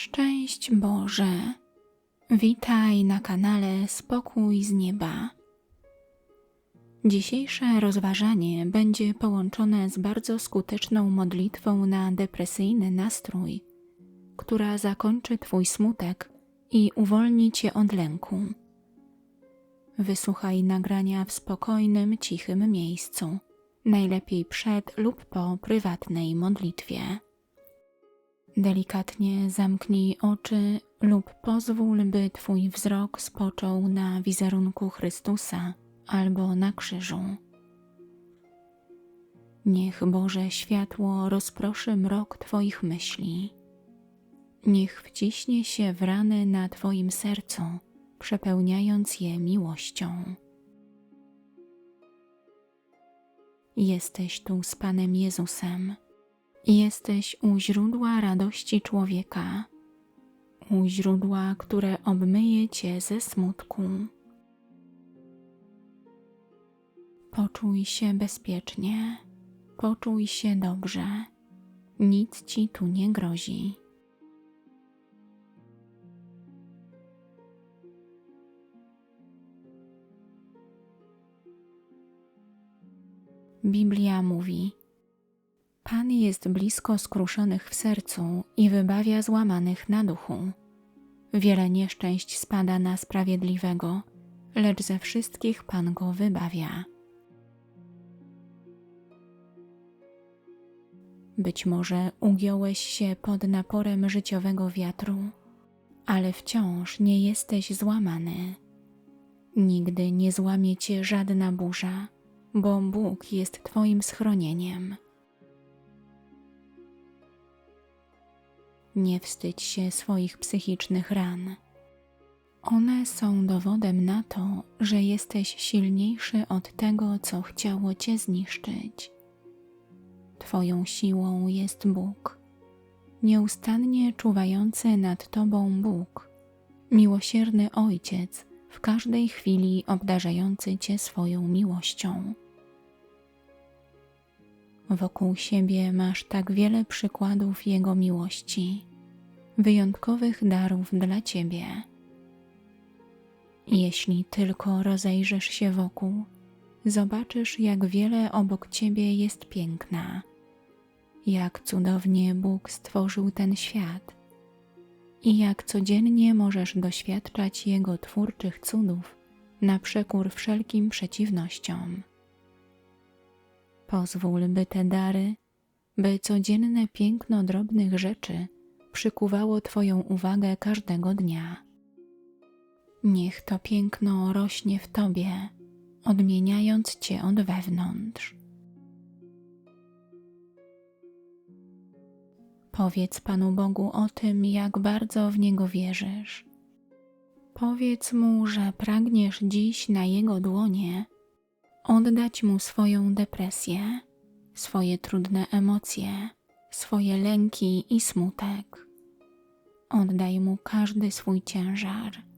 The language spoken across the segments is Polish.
Szczęść Boże! Witaj na kanale Spokój z Nieba. Dzisiejsze rozważanie będzie połączone z bardzo skuteczną modlitwą na depresyjny nastrój, która zakończy Twój smutek i uwolni Cię od lęku. Wysłuchaj nagrania w spokojnym, cichym miejscu, najlepiej przed lub po prywatnej modlitwie. Delikatnie zamknij oczy lub pozwól, by Twój wzrok spoczął na wizerunku Chrystusa albo na krzyżu. Niech Boże światło rozproszy mrok Twoich myśli. Niech wciśnie się w rany na Twoim sercu, przepełniając je miłością. Jesteś tu z Panem Jezusem. Jesteś u źródła radości człowieka, u źródła, które obmyje cię ze smutku. Poczuj się bezpiecznie, poczuj się dobrze, nic ci tu nie grozi. Biblia mówi: Pan jest blisko skruszonych w sercu i wybawia złamanych na duchu. Wiele nieszczęść spada na sprawiedliwego, lecz ze wszystkich Pan go wybawia. Być może ugiąłeś się pod naporem życiowego wiatru, ale wciąż nie jesteś złamany. Nigdy nie złamie cię żadna burza, bo Bóg jest Twoim schronieniem. Nie wstydź się swoich psychicznych ran. One są dowodem na to, że jesteś silniejszy od tego, co chciało cię zniszczyć. Twoją siłą jest Bóg, nieustannie czuwający nad Tobą Bóg, miłosierny Ojciec, w każdej chwili obdarzający Cię swoją miłością. Wokół siebie masz tak wiele przykładów Jego miłości, wyjątkowych darów dla Ciebie. Jeśli tylko rozejrzysz się wokół, zobaczysz, jak wiele obok Ciebie jest piękna, jak cudownie Bóg stworzył ten świat i jak codziennie możesz doświadczać Jego twórczych cudów na przekór wszelkim przeciwnościom. Pozwól, by te dary, by codzienne piękno drobnych rzeczy przykuwało Twoją uwagę każdego dnia. Niech to piękno rośnie w Tobie, odmieniając Cię od wewnątrz. Powiedz Panu Bogu o tym, jak bardzo w Niego wierzysz. Powiedz Mu, że pragniesz dziś na Jego dłonie oddać Mu swoją depresję, swoje trudne emocje, swoje lęki i smutek. Oddaj Mu każdy swój ciężar.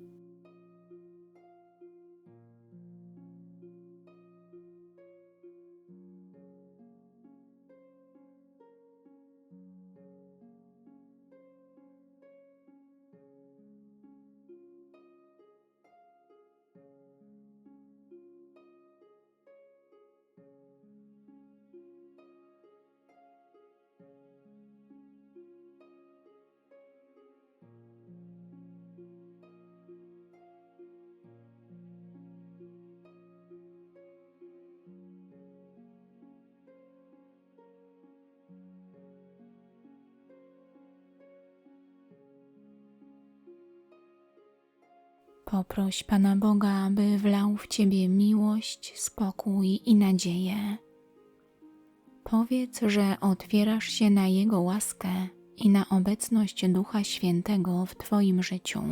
Poproś Pana Boga, by wlał w Ciebie miłość, spokój i nadzieję. Powiedz, że otwierasz się na Jego łaskę i na obecność Ducha Świętego w Twoim życiu.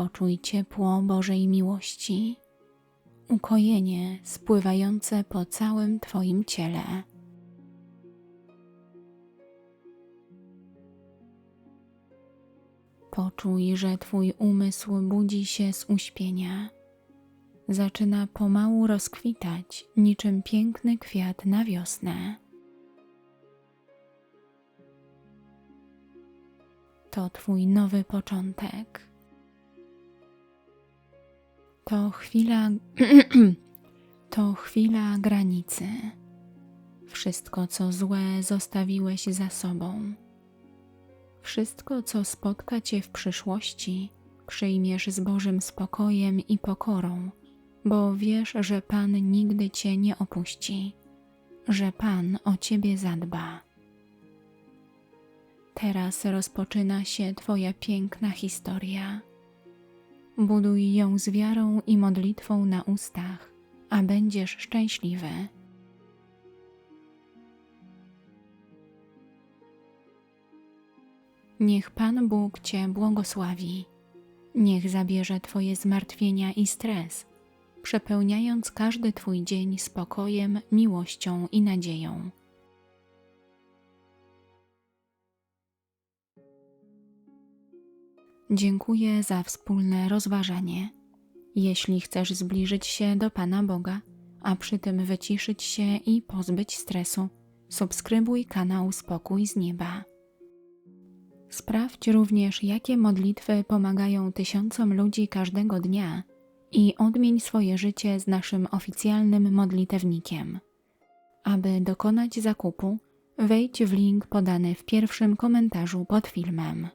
Poczuj ciepło Bożej miłości. ukojenie spływające po całym Twoim ciele. Poczuj, że Twój umysł budzi się z uśpienia. Zaczyna pomału rozkwitać niczym piękny kwiat na wiosnę. To Twój nowy początek. To chwila, to chwila granicy. Wszystko, co złe, zostawiłeś za sobą. Wszystko, co spotka Cię w przyszłości, przyjmiesz z Bożym spokojem i pokorą, bo wiesz, że Pan nigdy Cię nie opuści, że Pan o Ciebie zadba. Teraz rozpoczyna się Twoja piękna historia. Buduj ją z wiarą i modlitwą na ustach, a będziesz szczęśliwy. Niech Pan Bóg Cię błogosławi. Niech zabierze Twoje zmartwienia i stres, przepełniając każdy Twój dzień spokojem, miłością i nadzieją. Dziękuję za wspólne rozważanie. Jeśli chcesz zbliżyć się do Pana Boga, a przy tym wyciszyć się i pozbyć stresu, subskrybuj kanał Spokój z Nieba. Sprawdź również, jakie modlitwy pomagają tysiącom ludzi każdego dnia i odmień swoje życie z naszym oficjalnym modlitewnikiem. Aby dokonać zakupu, wejdź w link podany w pierwszym komentarzu pod filmem.